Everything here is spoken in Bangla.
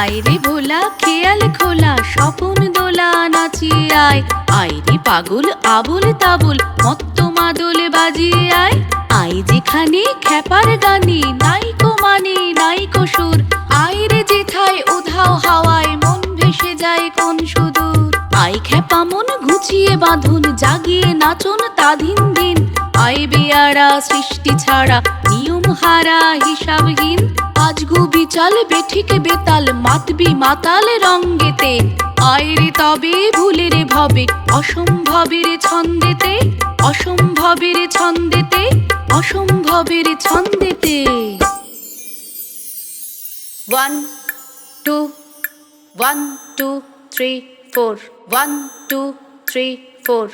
আইরে ভোলা, খেয়াল খোলা, স্বপন দোলা নাচিয়ে আয়। আইরে পাগল, আবুল তাবুল, মত্ত মাদল বাজিয়ে আয়। আই যেখানে খ্যাপার গানে নাইকো মানে নাইকো সুর। আইরে যেথায় উধাও হাওয়ায়, মন ভেসে যায় কোন সুদূর। আই খ্যাপা মন ঘুচিয়ে বাঁধুন, জাগিয়ে নাচুন তাধিন দিন আই বেয়ারা, সৃষ্টি ছাড়া, নিয়ম হারা, হিসাবহীন। আজগু বিচাল বেঠিক বেতাল মাতবি মাতাল রঙ্গেতে। আয়রে তবে ভুলেরে ভবে অসম্ভবের ছন্দেতে অসম্ভবের ছন্দেতে অসম্ভবের ছন্দেতে। One two one two three four one two three four